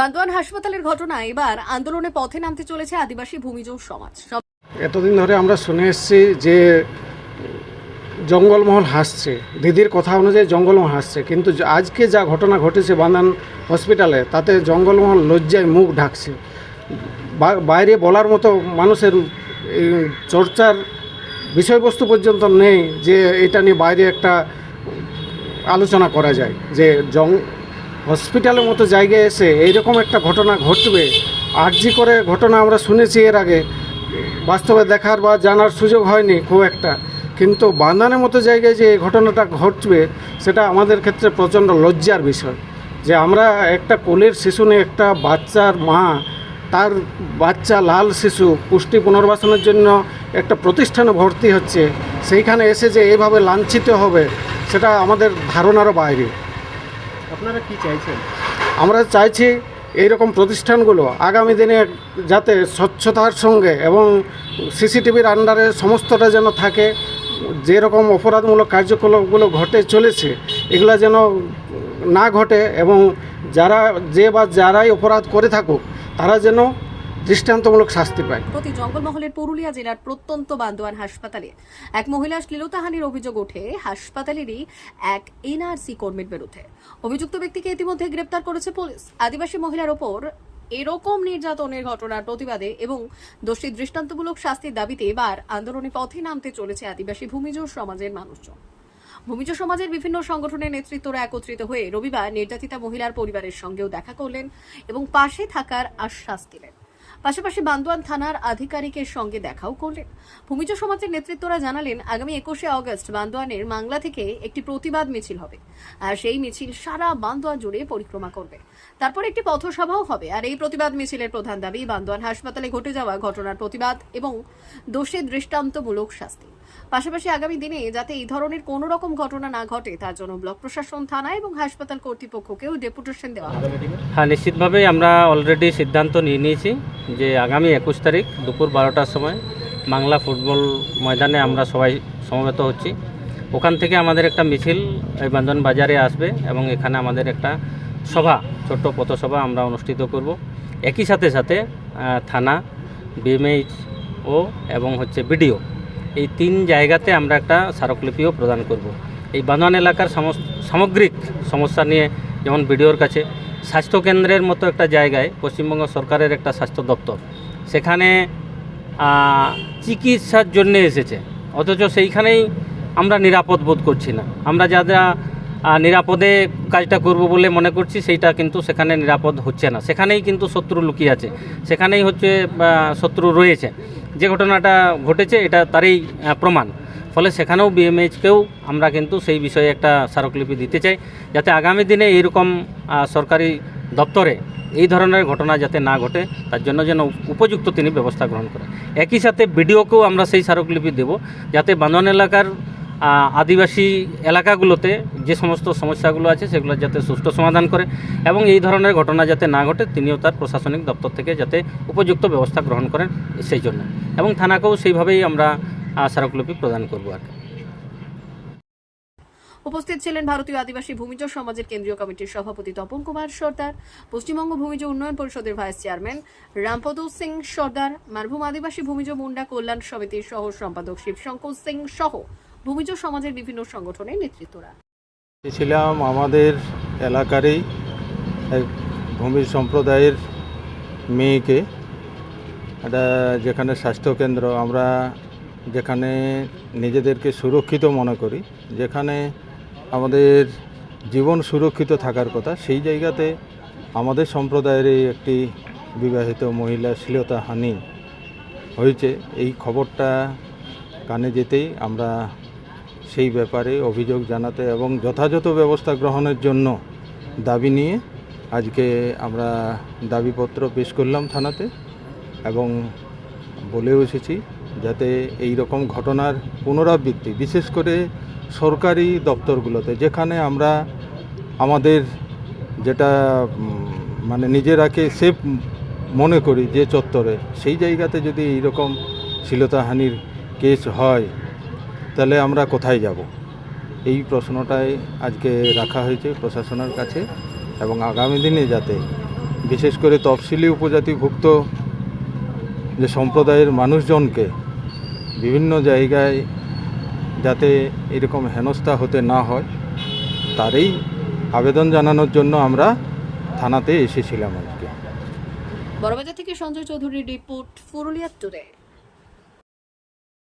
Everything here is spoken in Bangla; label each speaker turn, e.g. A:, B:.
A: বান্দোয়ান হাসপাতালের ঘটনা এবার আন্দোলনে পথে নামতে চলেছে আদিবাসী ভূমিজ সমাজ।
B: এতদিন ধরে আমরা শুনে এসেছি যে জঙ্গলমহল হাসছে। দিদির কথা অনুযায়ী জঙ্গলমহল হাসছে। কিন্তু আজকে যা ঘটনা ঘটেছে বান্দান হসপিটালে, তাতে জঙ্গলমহল লজ্জায় মুখ ঢাকছে। বাইরে বলার মতো মানুষের চর্চার বিষয়বস্তু পর্যন্ত নেই যে এটা নিয়ে বাইরে একটা আলোচনা করা যায়। যে জং হসপিটালের মতো জায়গায় এসে এইরকম একটা ঘটনা ঘটবে, আর্জি করে ঘটনা আমরা শুনেছি এর আগে, বাস্তবে দেখার বা জানার সুযোগ হয়নি খুব একটা। কিন্তু বান্দানের মতো জায়গায় যে ঘটনাটা ঘটবে, সেটা আমাদের ক্ষেত্রে প্রচণ্ড লজ্জার বিষয়। যে আমরা একটা কোলের শিশু নিয়ে একটা বাচ্চার মা, তার বাচ্চা লাল শিশু পুষ্টি পুনর্বাসনের জন্য একটা প্রতিষ্ঠানে ভর্তি হচ্ছে, সেইখানে এসে যে এইভাবে লাঞ্ছিত হবে, সেটা আমাদের ধারণারও বাইরে।
C: আপনারা কি চাইছেন?
B: আমরা চাইছি এই রকম প্রতিষ্ঠানগুলো আগামী দিনে যাতে স্বচ্ছতার সঙ্গে এবং সিসিটিভির আন্ডারে সমস্তটা যেন থাকে, যেরকম অপরাধমূলক কার্যকলাপগুলো ঘটে চলেছে, এগুলো যেন না ঘটে এবং যারা যে বা যারাই অপরাধ করে থাকুক, তারা যেন দৃষ্টান্তমূলক শাস্তি পায়।
A: প্রতি জঙ্গলমহলের পুরুলিয়া জেলার প্রত্যন্ত বান্দোয়ান হাসপাতালে এক মহিলা শ্লীলতাহানির অভিযোগ ওঠে। হাসপাতালেরই এক এনআরসি কর্মীর বিরুদ্ধে। অভিযুক্ত ব্যক্তিকে ইতিমধ্যে গ্রেপ্তার করেছে পুলিশ। আদিবাসী মহিলার ওপর এরকম নির্যাতনের ঘটনার প্রতিবাদে এবং দোষী দৃষ্টান্তমূলক শাস্তির দাবিতে এবার আন্দোলনে পথে নামতে চলেছে আদিবাসী ভূমিজ সমাজের মানুষজন। ভূমিজ সমাজের বিভিন্ন সংগঠনের নেতৃত্বরা একত্রিত হয়ে রবিবার নির্যাতিতা মহিলার পরিবারের সঙ্গেও দেখা করলেন এবং পাশে থাকার আশ্বাস দিলেন। পাশাপাশি বান্দোয়ান থানার আধিকারিকের সঙ্গে দেখাও করলেন। ভূমিজ সমাজের নেতৃত্বরা জানালেন, আগামী একুশে অগস্ট বান্দোয়ানের মাংলা থেকে একটি প্রতিবাদ মিছিল হবে। আর সেই মিছিল সারা বান্দোয়ান জুড়ে পরিক্রমা করবে। তারপর একটি পথসভাও হবে। আর এই প্রতিবাদ মিছিলের প্রধান দাবি, বান্দোয়ান হাসপাতালে ঘটে যাওয়া ঘটনার প্রতিবাদ এবং দোষে দৃষ্টান্তমূলক শাস্তি। পাশাপাশি আগামী দিনে যাতে এই ধরনের কোনো রকম ঘটনা না ঘটে, তার জন্য ব্লক প্রশাসন, থানা এবং হাসপাতাল কর্তৃপক্ষকেও ডেপুটেশন দেওয়া হবে।
C: হ্যাঁ নিশ্চিতভাবেই আমরা অলরেডি সিদ্ধান্ত নিয়ে নিয়েছি যে আগামী একুশ তারিখ দুপুর বারোটার সময় বাংলা ফুটবল ময়দানে আমরা সবাই সমবেত হচ্ছি। ওখান থেকে আমাদের একটা মিছিল এই বান্ধন বাজারে আসবে এবং এখানে আমাদের একটা সভা, ছোট্ট পথসভা আমরা অনুষ্ঠিত করব। একই সাথে সাথে থানা বিএমএইচ ও এবং হচ্ছে বিডিও এই তিন জায়গাতে আমরা একটা স্মারকলিপিও প্রদান করব। এই বান্দোয়ান এলাকার সামগ্রিক সমস্যা নিয়ে যেমন বিডিওর কাছে স্বাস্থ্যকেন্দ্রের মতো একটা জায়গায় পশ্চিমবঙ্গ সরকারের একটা স্বাস্থ্য দপ্তর। সেখানে চিকিৎসার জন্য এসেছে। অথচ সেইখানেই আমরা নিরাপদ বোধ করছি না। আমরা যারা নিরাপদে কাজটা করব বলে মনে করছি, সেইটা কিন্তু সেখানে নিরাপদ হচ্ছে না। সেখানেই কিন্তু শত্রু লুকিয়ে আছে। সেখানেই হচ্ছে শত্রু রয়েছে। যে ঘটনাটা ঘটেছে, এটা তারই প্রমাণ। ফলে সেখানেও বিএমএইচকেও আমরা কিন্তু সেই বিষয়ে একটা স্মারকলিপি দিতে চাই, যাতে আগামী দিনে এইরকম সরকারি দপ্তরে এই ধরনের ঘটনা যাতে না ঘটে, তার জন্য যেন উপযুক্ত তিনি ব্যবস্থা গ্রহণ করেন। একই সাথে বিডিওকেও আমরা সেই স্মারকলিপি দেব, যাতে বান্ধন এলাকার আদিবাসী এলাকাগুলোতে যে সমস্ত সমস্যাগুলো আছে, সেগুলো যাতে সুষ্ঠু সমাধান করে এবং এই ধরনের ঘটনা যাতে না ঘটে, তিনিও তার প্রশাসনিক দপ্তর থেকে যাতে উপযুক্ত ব্যবস্থা গ্রহণ করেন সেই জন্য। এবং থানাকেও সেইভাবেই আমরা স্মারকলিপি প্রদান করব আর
A: উপস্থিত ছিলেন ভারতীয় আদিবাসী ভূমিজ সমাজের কেন্দ্রীয় কমিটির সভাপতি তপন কুমার সর্দার, পশ্চিমবঙ্গ ভূমিজ উন্নয়ন পরিষদের ভাইস চেয়ারম্যান রামপদ সিং সর্দার, মারভূম আদিবাসী ভূমিজ মুন্ডা কল্যাণ সমিতির সহ সম্পাদক শিবশঙ্কর সিং সহ ভূমিজ সমাজের বিভিন্ন সংগঠনের নেতৃত্বরা।
D: ছিলাম আমাদের এলাকারই এক ভূমি সম্প্রদায়ের মেয়েকে। একটা যেখানে স্বাস্থ্যকেন্দ্র, আমরা যেখানে নিজেদেরকে সুরক্ষিত মনে করি, যেখানে আমাদের জীবন সুরক্ষিত থাকার কথা, সেই জায়গাতে আমাদের সম্প্রদায়েরই একটি বিবাহিত মহিলা শ্লীলতাহানি হয়েছে। এই খবরটা কানে যেতেই আমরা সেই ব্যাপারে অভিযোগ জানাতে এবং যথাযথ ব্যবস্থা গ্রহণের জন্য দাবি নিয়ে আজকে আমরা দাবিপত্র পেশ করলাম থানাতে এবং বলেও এসেছি যাতে এই রকম ঘটনার পুনরাবৃত্তি, বিশেষ করে সরকারি দপ্তরগুলোতে, যেখানে আমরা আমাদের যেটা মানে নিজেরাকে সেফ মনে করি যে চত্বরে, সেই জায়গাতে যদি এইরকম শ্লীলতাহানির কেস হয় তাহলে আমরা কোথায় যাব? এই প্রশ্নটাই আজকে রাখা হয়েছে প্রশাসনের কাছে এবং আগামী দিনে যাতে বিশেষ করে তফসিলি উপজাতিভুক্ত যে সম্প্রদায়ের মানুষজনকে বিভিন্ন জায়গায় যাতে এরকম হেনস্থা হতে না হয়, তারই আবেদন জানানোর জন্য আমরা থানাতে এসেছিলাম আজকে।
A: বড়বাজার থেকে সঞ্জয় চৌধুরীর রিপোর্ট পুরুলিয়া টুডে